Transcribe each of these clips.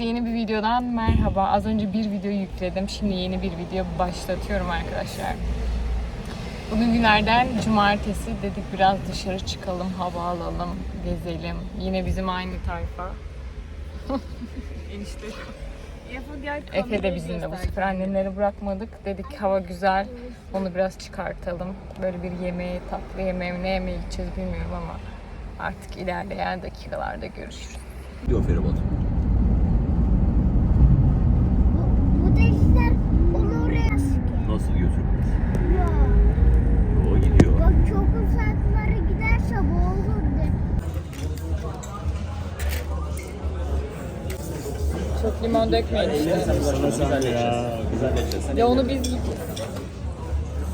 Herkese yeni bir videodan merhaba. Az önce bir video yükledim. Şimdi yeni bir video başlatıyorum arkadaşlar. Bugün günlerden cumartesi dedik biraz dışarı çıkalım, hava alalım, gezelim. Yine bizim aynı tayfa. Enişte. Efe de bizimle bu sefer anneleri bırakmadık. Dedik hava güzel, onu biraz çıkartalım. Böyle bir yemeğe, tatlı yemeğe, ne yemeğe gideceğiz bilmiyorum ama artık ilerleyen dakikalarda görüşürüz. Gidiyor feribot. Bu, bu delikler onu oraya sıkıyor. Nasıl götürmüş? Ya, O gidiyor. Bak çok uzaklara giderse boğulur de. Limon dökmeyin işte. Güzel ya. Güzel edeceğiz. Ya onu biz.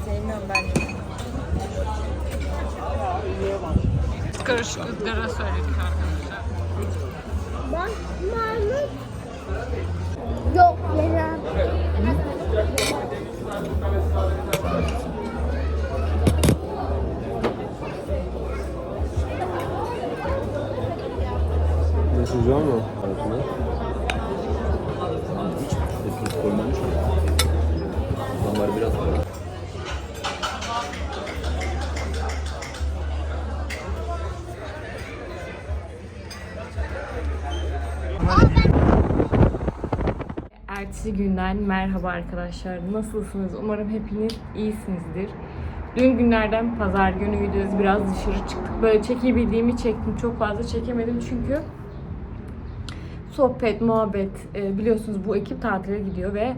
Sevmiyorum ben. Karışık ızgara söyledik arkadaşlar. Bak Mahmut. Yok Leyla. Nasıl güzel mi? Ertesi günden merhaba arkadaşlar. Nasılsınız? Umarım hepiniz iyisinizdir. Dün günlerden pazar günü videosu biraz dışarı çıktık. Böyle çekebildiğimi çektim. Çok fazla çekemedim çünkü sohbet, muhabbet e, biliyorsunuz bu ekip tatile gidiyor ve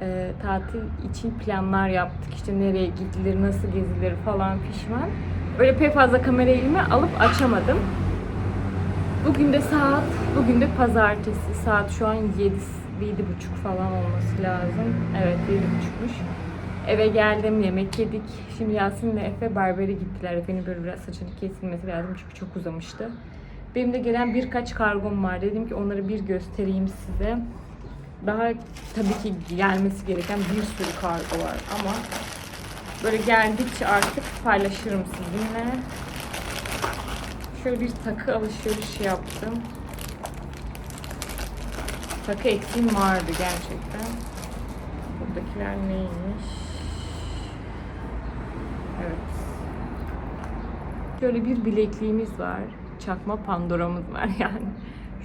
e, tatil için planlar yaptık. İşte nereye gidilir, nasıl gezilir falan fişman. Böyle pek fazla kamera elime alıp açamadım. Bugün de saat, bugün de pazartesi. Saat şu an 7, 7 buçuk falan olması lazım. Evet 7 buçukmuş. Eve geldim, yemek yedik. Şimdi Yasin'le Efe berbere gittiler. Efe'nin böyle biraz saçını kesilmesi lazım çünkü çok uzamıştı. Benim de gelen birkaç kargom var. Dedim ki onları bir göstereyim size. Daha tabii ki gelmesi gereken bir sürü kargo var ama böyle geldikçe artık paylaşırım sizinle. Şöyle bir takı alışverişi yaptım. Takı eksiğim vardı gerçekten. Buradakiler neymiş? Evet. Şöyle bir bilekliğimiz var. Çakma Pandora'mız var yani.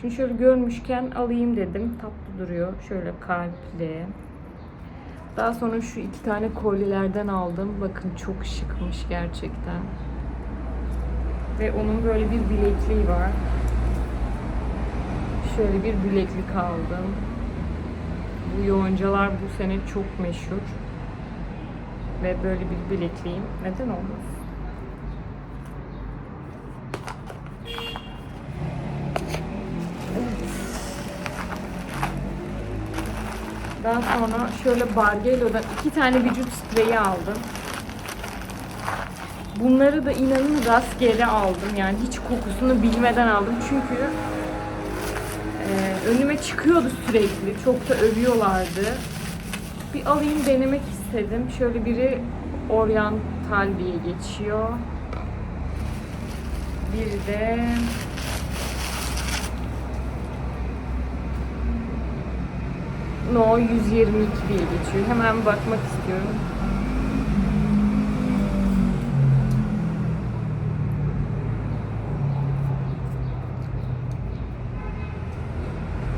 Şunu şöyle görmüşken alayım dedim. Tatlı duruyor. Şöyle kalpli. Daha sonra şu iki tane kolyelerden aldım. Bakın çok şıkmış gerçekten. Ve onun böyle bir bilekliği var. Şöyle bir bileklik aldım. Bu yoncalar bu sene çok meşhur. Ve böyle bir bilekliğim. Neden olmaz? Daha sonra şöyle Bargello'dan iki tane vücut spreyi aldım. Bunları da inanın rastgele aldım. Yani hiç kokusunu bilmeden aldım. Çünkü önüme çıkıyordu sürekli. Çok da övüyorlardı. Bir alayım denemek istedim. Şöyle biri Oriental diye geçiyor. Bir de No 122 diye geçiyor. Hemen bakmak istiyorum.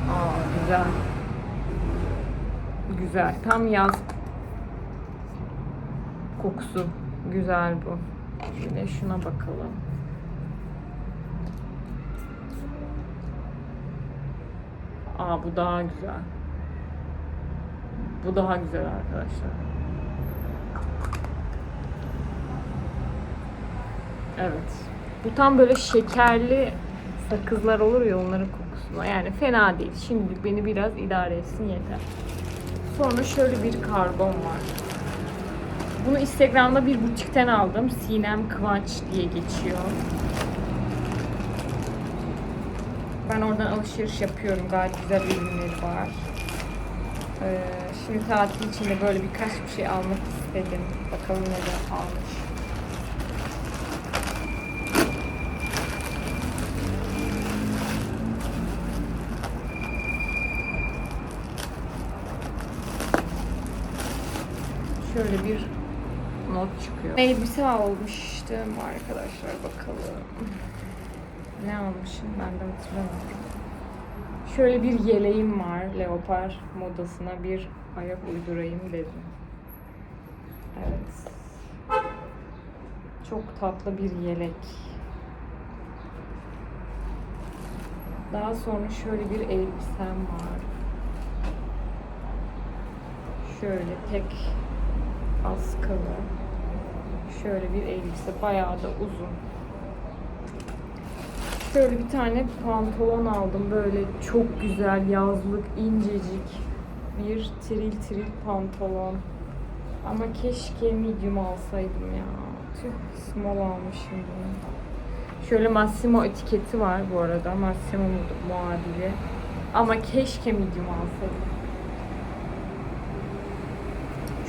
Aa güzel. Güzel. Tam yaz kokusu. Güzel bu. Şöyle şuna bakalım. Aa bu daha güzel. Bu daha güzel arkadaşlar. Evet. Bu tam böyle şekerli sakızlar olur ya onların kokusuna. Yani fena değil. Şimdi beni biraz idare etsin yeter. Sonra şöyle bir karbon var. Bunu Instagram'da bir butikten aldım. Sinem Kıvanç diye geçiyor. Ben oradan alışveriş yapıyorum. Gayet güzel ürünleri var. Ee, şimdi tatil içinde böyle birkaç bir şey almak istedim. Bakalım neler almış. Şöyle bir not çıkıyor. Elbise almıştım arkadaşlar bakalım. Ne almışım ben de hatırlamıyorum. Şöyle bir yeleğim var. Leopar modasına bir ayak uydurayım dedim. Evet. Çok tatlı bir yelek. Daha sonra şöyle bir elbisem var. Şöyle tek askılı. Şöyle bir elbise. Bayağı da uzun. Şöyle bir tane pantolon aldım. Böyle çok güzel yazlık incecik bir tril tril pantolon. Ama keşke medium alsaydım ya. Tüh small almışım bunu. Şöyle Massimo etiketi var bu arada. Massimo muadili. Ama keşke medium alsaydım.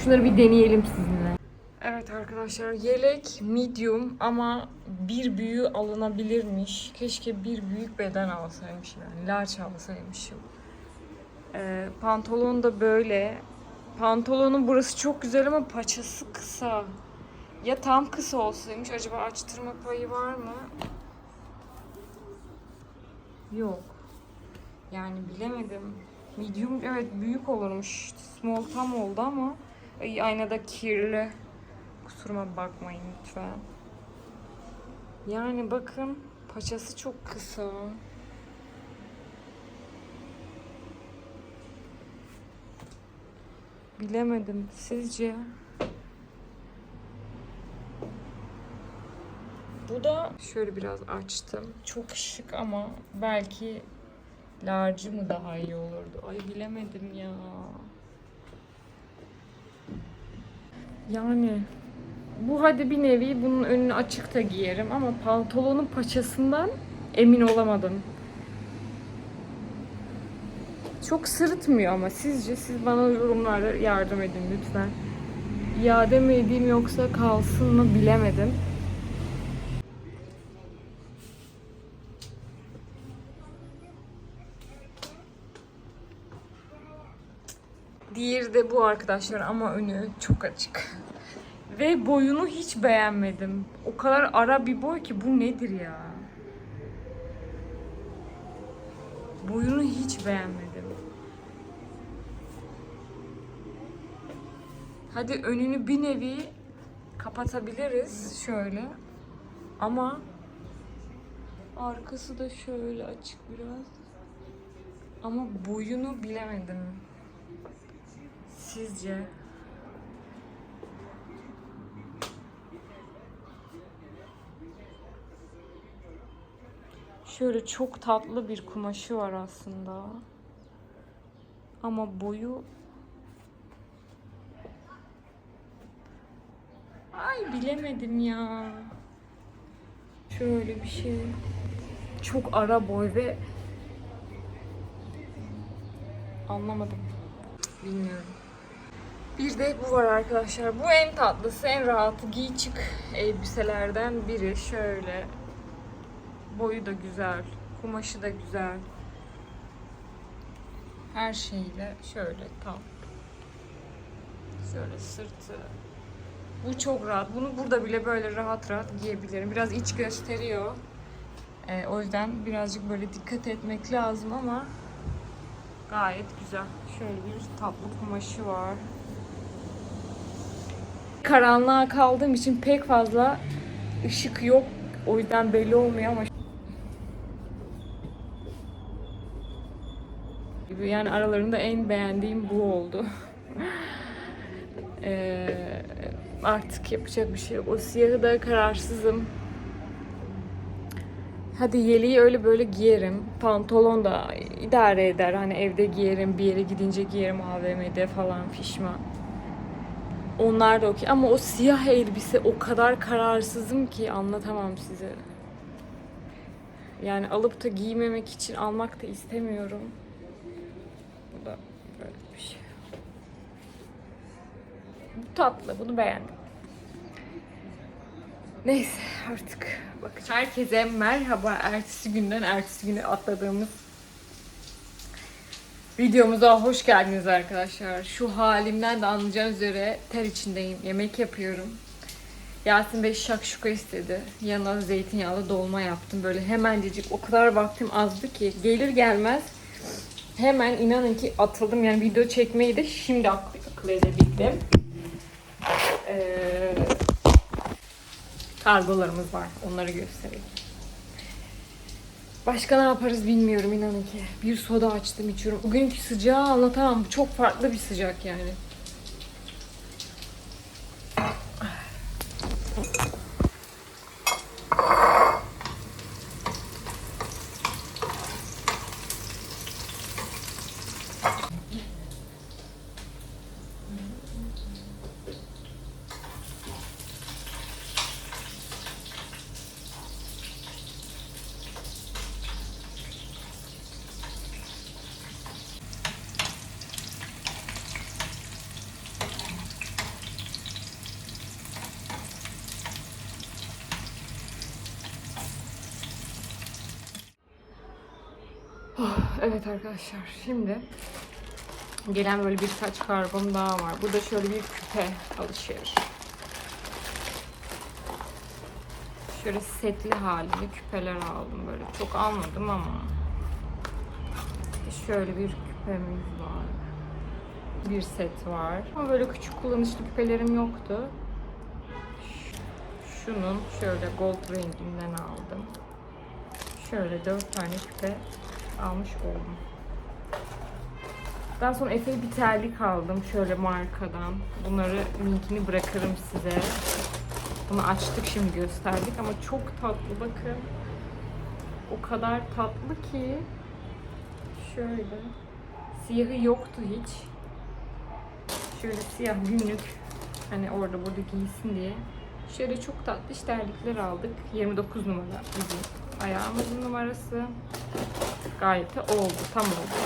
Şunları bir deneyelim sizinle. Evet arkadaşlar yelek medium ama bir büyüğü alınabilirmiş. Keşke bir büyük beden alsaymışım yani large alsaymışım. Ee, pantolon da böyle. Pantolonun burası çok güzel ama paçası kısa. Ya tam kısa olsaymış acaba açtırma payı var mı? Yok. Yani bilemedim. Medium evet büyük olurmuş. Small tam oldu ama ay, aynada kirli. Kusuruma bakmayın lütfen. Yani bakın paçası çok kısa. Bilemedim. Sizce? Bu da şöyle biraz açtım. Çok şık ama belki large'ı mı daha iyi olurdu? Ay bilemedim ya. Yani bu hadi bir nevi bunun önünü açık da giyerim ama pantolonun paçasından emin olamadım. Çok sırıtmıyor ama sizce siz bana yorumlarda yardım edin lütfen. İade mi edeyim yoksa kalsın mı bilemedim. Diğeri de bu arkadaşlar ama önü çok açık. Ve boyunu hiç beğenmedim. O kadar ara bir boy ki bu nedir ya? Boyunu hiç beğenmedim. Hadi önünü bir nevi kapatabiliriz şöyle. Ama arkası da şöyle açık biraz. Ama boyunu bilemedim. Sizce? Şöyle çok tatlı bir kumaşı var aslında. Ama boyu Ay bilemedim ya. Şöyle bir şey. Çok ara boy ve anlamadım. Bilmiyorum. Bir de bu var arkadaşlar. Bu en tatlısı, en rahatı giy çık elbiselerden biri. Şöyle. Boyu da güzel. Kumaşı da güzel. Her şeyle şöyle tam. Şöyle sırtı. Bu çok rahat. Bunu burada bile böyle rahat rahat giyebilirim. Biraz iç gösteriyor. Ee, o yüzden birazcık böyle dikkat etmek lazım ama gayet güzel. Şöyle bir tatlı kumaşı var. Karanlığa kaldığım için pek fazla ışık yok. O yüzden belli olmuyor ama yani aralarında en beğendiğim bu oldu. Ee, artık yapacak bir şey yok. O siyahı da kararsızım. Hadi yeleği öyle böyle giyerim. Pantolon da idare eder. Hani evde giyerim, bir yere gidince giyerim AVM'de falan fişman. Onlar da okey. Ama o siyah elbise o kadar kararsızım ki anlatamam size. Yani alıp da giymemek için almak da istemiyorum. Bu da böyle bir şey. Bu tatlı. Bunu beğendim. Neyse artık bakacağım. Herkese merhaba. Ertesi günden ertesi güne atladığımız Videomuza hoş geldiniz arkadaşlar. Şu halimden de anlayacağınız üzere ter içindeyim. Yemek yapıyorum. Yasin Bey şakşuka istedi. Yanına zeytinyağlı dolma yaptım. Böyle hemencecik o kadar vaktim azdı ki gelir gelmez hemen inanın ki atıldım. Yani video çekmeyi de şimdi akıl, akıl edebildim. Ee, kargolarımız var. Onları göstereyim. Başka ne yaparız bilmiyorum inanın ki. Bir soda açtım içiyorum. Bugünkü sıcağı anlatamam. Çok farklı bir sıcak yani. Evet arkadaşlar şimdi gelen böyle bir saç karbon daha var. Burada şöyle bir küpe alışveriş. Şöyle setli halinde küpeler aldım böyle. Çok almadım ama. Şöyle bir küpemiz var. Bir set var. Ama böyle küçük kullanışlı küpelerim yoktu. Şunun şöyle gold renginden aldım. Şöyle dört tane küpe almış oldum. Daha sonra Efe'ye bir terlik aldım şöyle markadan. Bunları linkini bırakırım size. Bunu açtık şimdi gösterdik ama çok tatlı bakın. O kadar tatlı ki. Şöyle. Siyahı yoktu hiç. Şöyle siyah günlük. Hani orada burada giysin diye. Şöyle çok tatlı terlikler aldık. 29 numara bizim ayağımızın numarası. Gayet de oldu. Tam oldu.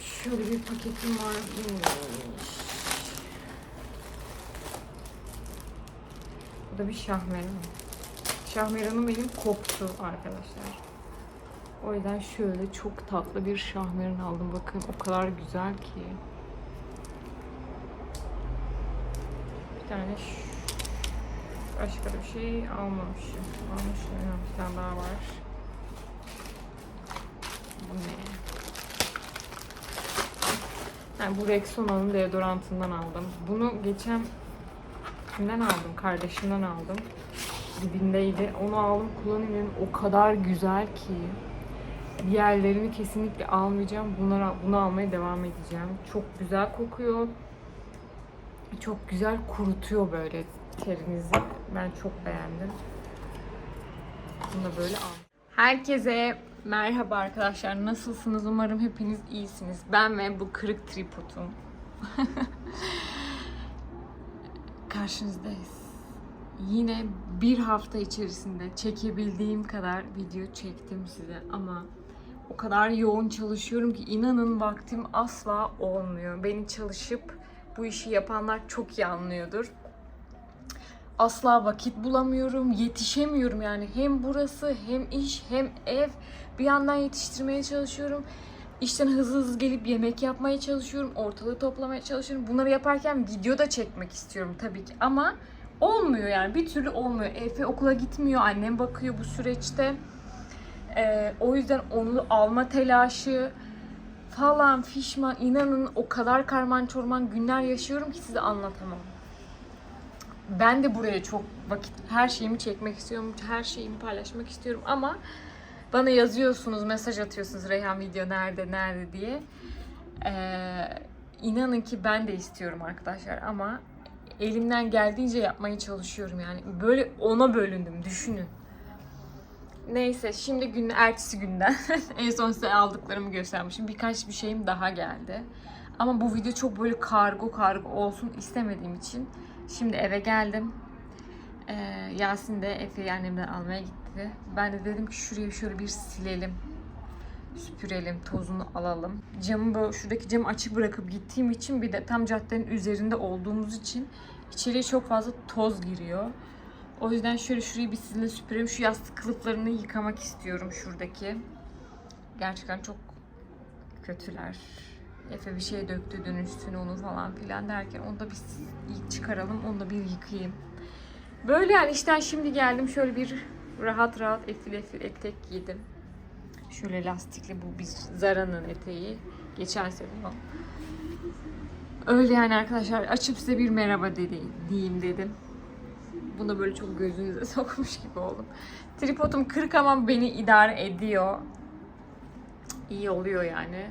Şöyle bir paketim var. Bu da bir şahmeran. Şahmeranım benim koptu arkadaşlar. O yüzden şöyle çok tatlı bir şahmeran aldım. Bakın o kadar güzel ki. Bir tane şu Başka bir şey almamışım. Almışım. Bir tane daha var. Bu ne? Yani bu Rexona'nın deodorantından aldım. Bunu geçen kimden aldım? Kardeşimden aldım. Dibindeydi. Onu aldım kullanayım dedim. O kadar güzel ki. Diğerlerini kesinlikle almayacağım. Bunları, bunu almaya devam edeceğim. Çok güzel kokuyor. Çok güzel kurutuyor böyle terinizi. Ben çok beğendim. Bunu da böyle al. Herkese merhaba arkadaşlar. Nasılsınız? Umarım hepiniz iyisiniz. Ben ve bu kırık tripodum. Karşınızdayız. Yine bir hafta içerisinde çekebildiğim kadar video çektim size ama o kadar yoğun çalışıyorum ki inanın vaktim asla olmuyor. Beni çalışıp bu işi yapanlar çok iyi anlıyordur asla vakit bulamıyorum, yetişemiyorum yani. Hem burası hem iş hem ev bir yandan yetiştirmeye çalışıyorum. İşten hızlı hızlı gelip yemek yapmaya çalışıyorum, ortalığı toplamaya çalışıyorum. Bunları yaparken video da çekmek istiyorum tabii ki ama olmuyor yani bir türlü olmuyor. Efe okula gitmiyor, annem bakıyor bu süreçte. Ee, o yüzden onu alma telaşı falan fişman inanın o kadar karman çorman günler yaşıyorum ki size anlatamam ben de buraya çok vakit her şeyimi çekmek istiyorum. Her şeyimi paylaşmak istiyorum ama bana yazıyorsunuz, mesaj atıyorsunuz Reyhan video nerede, nerede diye. Ee, inanın ki ben de istiyorum arkadaşlar ama elimden geldiğince yapmaya çalışıyorum yani. Böyle ona bölündüm düşünün. Neyse şimdi gün ertesi günden en son size aldıklarımı göstermişim. Birkaç bir şeyim daha geldi. Ama bu video çok böyle kargo kargo olsun istemediğim için Şimdi eve geldim. Ee, Yasin de Efe'yi annemden almaya gitti. Ben de dedim ki şuraya şöyle bir silelim. Süpürelim, tozunu alalım. Camı böyle şuradaki camı açık bırakıp gittiğim için bir de tam caddenin üzerinde olduğumuz için içeriye çok fazla toz giriyor. O yüzden şöyle şurayı bir sizinle süpüreyim. Şu yastık kılıflarını yıkamak istiyorum şuradaki. Gerçekten çok kötüler. Efe bir şey döktü dün üstüne onu falan filan derken onu da ilk çıkaralım. Onu da bir yıkayayım. Böyle yani işten şimdi geldim. Şöyle bir rahat rahat efil efil etek giydim. Şöyle lastikli bu bir Zara'nın eteği. Geçen sezon. Öyle yani arkadaşlar açıp size bir merhaba dedi, diyeyim dedim. Bunu böyle çok gözünüze sokmuş gibi oldum. Tripodum kırık ama beni idare ediyor. İyi oluyor yani.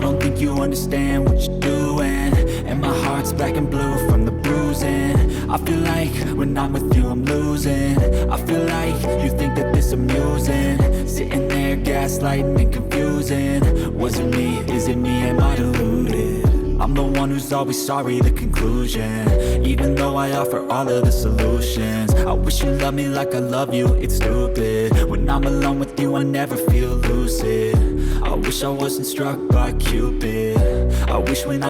I don't think you understand what you're doing. And my heart's black and blue from the bruising. I feel like when I'm with you, I'm losing. I feel like you think that this amusing. Sitting there, gaslighting and confusing. Was it me? Is it me? Am I deluded? I'm the one who's always sorry, the conclusion. Even though I offer all of the solutions, I wish you loved me like I love you, it's stupid. When I'm alone with you, I never feel lucid. I wish I wasn't struck by Cupid. I wish when I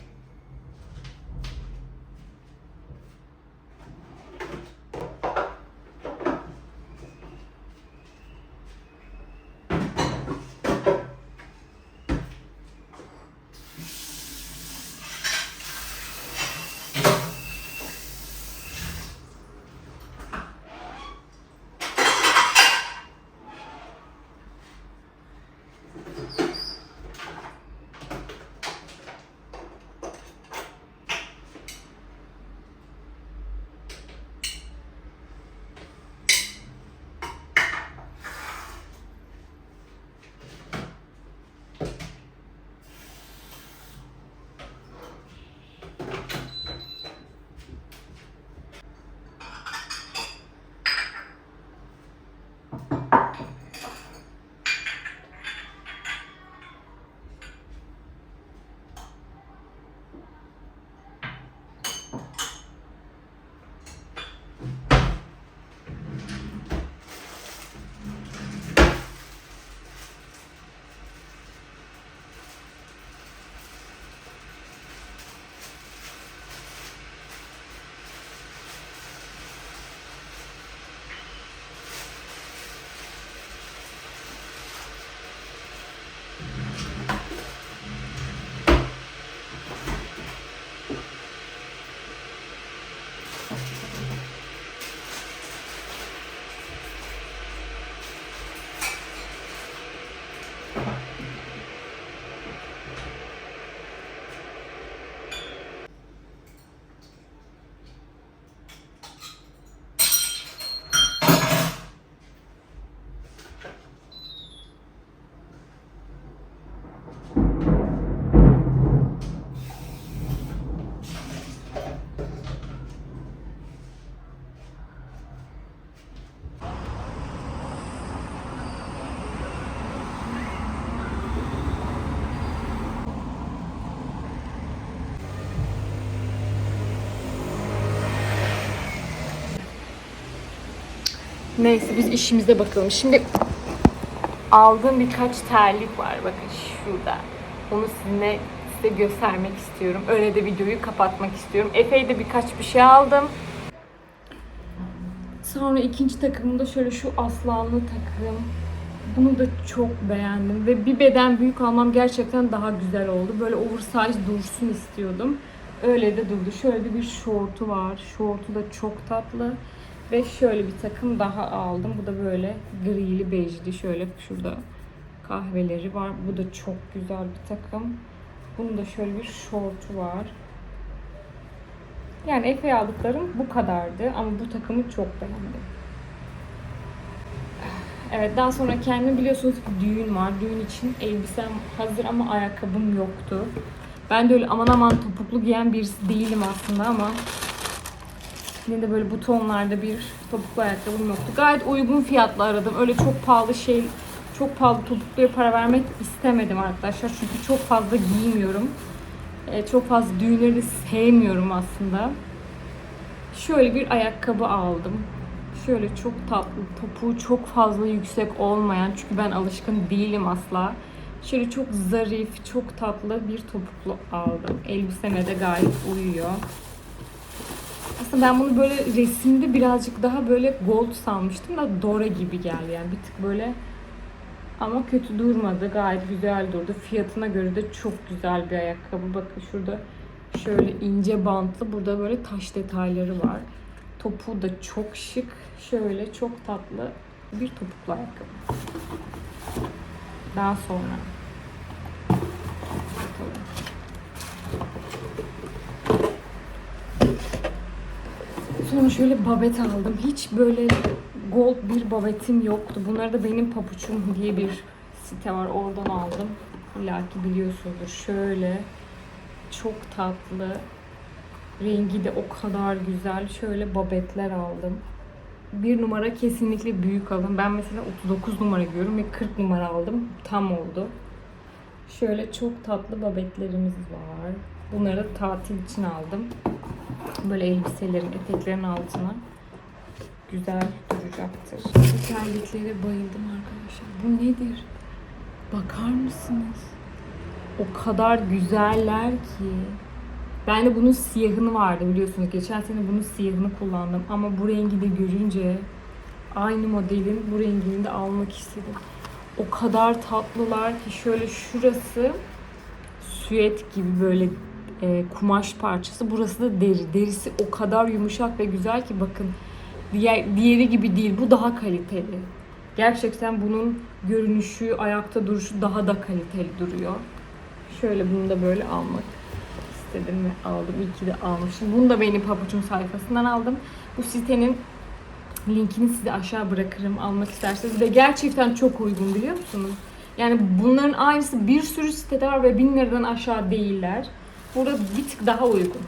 Neyse biz işimize bakalım. Şimdi aldığım birkaç terlik var. Bakın şurada. Onu sizinle size göstermek istiyorum. Öyle de videoyu kapatmak istiyorum. Efe'ye de birkaç bir şey aldım. Sonra ikinci takımımda şöyle şu aslanlı takım. Bunu da çok beğendim ve bir beden büyük almam gerçekten daha güzel oldu. Böyle oversize dursun istiyordum. Öyle de durdu. Şöyle bir şortu var. Şortu da çok tatlı. Ve şöyle bir takım daha aldım. Bu da böyle grili bejli. Şöyle şurada kahveleri var. Bu da çok güzel bir takım. Bunun da şöyle bir şortu var. Yani Efe'ye aldıklarım bu kadardı ama bu takımı çok beğendim. Evet daha sonra kendim biliyorsunuz ki düğün var. Düğün için elbisem hazır ama ayakkabım yoktu. Ben de öyle aman aman topuklu giyen birisi değilim aslında ama yine de böyle bu tonlarda bir topuklu ayakkabım yoktu. Gayet uygun fiyatlı aradım. Öyle çok pahalı şey, çok pahalı topukluya para vermek istemedim arkadaşlar. Çünkü çok fazla giymiyorum. E, çok fazla düğünleri de sevmiyorum aslında. Şöyle bir ayakkabı aldım. Şöyle çok tatlı, topuğu çok fazla yüksek olmayan çünkü ben alışkın değilim asla. Şöyle çok zarif, çok tatlı bir topuklu aldım. Elbiseme de gayet uyuyor. Aslında ben bunu böyle resimde birazcık daha böyle gold sanmıştım da Dora gibi geldi yani bir tık böyle ama kötü durmadı. Gayet güzel durdu. Fiyatına göre de çok güzel bir ayakkabı. Bakın şurada şöyle ince bantlı. Burada böyle taş detayları var. Topuğu da çok şık. Şöyle çok tatlı bir topuklu ayakkabı. Daha sonra bakalım. Sonra şöyle babet aldım. Hiç böyle gold bir babetim yoktu. Bunları da benim papuçum diye bir site var. Oradan aldım. İlla ki biliyorsunuzdur. Şöyle çok tatlı. Rengi de o kadar güzel. Şöyle babetler aldım. Bir numara kesinlikle büyük alın. Ben mesela 39 numara giyiyorum ve 40 numara aldım. Tam oldu. Şöyle çok tatlı babetlerimiz var. Bunları da tatil için aldım. Böyle elbiselerin, eteklerin altına güzel duracaktır. Bu bayıldım arkadaşlar. Bu nedir? Bakar mısınız? O kadar güzeller ki. Ben de bunun siyahını vardı biliyorsunuz. Geçen sene bunun siyahını kullandım. Ama bu rengi de görünce aynı modelin bu rengini de almak istedim. O kadar tatlılar ki şöyle şurası süet gibi böyle e, kumaş parçası. Burası da deri. Derisi o kadar yumuşak ve güzel ki bakın. Diğer, diğeri gibi değil. Bu daha kaliteli. Gerçekten bunun görünüşü, ayakta duruşu daha da kaliteli duruyor. Şöyle bunu da böyle almak istedim ve aldım. İyi ki de almışım. Bunu da benim papuçum sayfasından aldım. Bu sitenin linkini size aşağı bırakırım almak isterseniz. Ve gerçekten çok uygun biliyor musunuz? Yani bunların aynısı bir sürü sitede var ve bin liradan aşağı değiller. Burada bir tık daha uygun.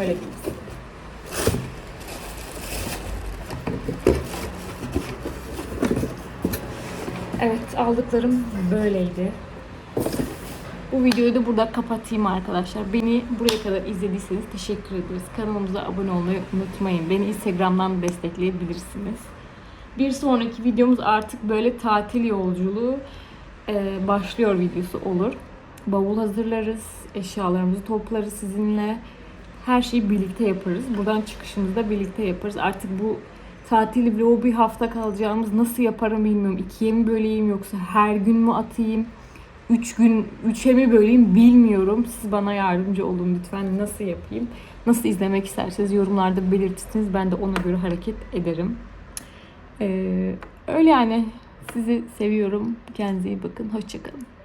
Öyle size. Evet aldıklarım böyleydi. Bu videoyu da burada kapatayım arkadaşlar. Beni buraya kadar izlediyseniz teşekkür ederiz. Kanalımıza abone olmayı unutmayın. Beni Instagram'dan destekleyebilirsiniz. Bir sonraki videomuz artık böyle tatil yolculuğu başlıyor videosu olur. Bavul hazırlarız, eşyalarımızı toplarız sizinle. Her şeyi birlikte yaparız. Buradan çıkışımızı da birlikte yaparız. Artık bu tatil vlogu bir hafta kalacağımız nasıl yaparım bilmiyorum. İkiye mi böleyim yoksa her gün mü atayım? Üç gün, üçe mi böleyim bilmiyorum. Siz bana yardımcı olun lütfen. Nasıl yapayım? Nasıl izlemek isterseniz yorumlarda belirtirsiniz. Ben de ona göre hareket ederim. Ee, öyle yani. Sizi seviyorum. Kendinize iyi bakın. Hoşçakalın.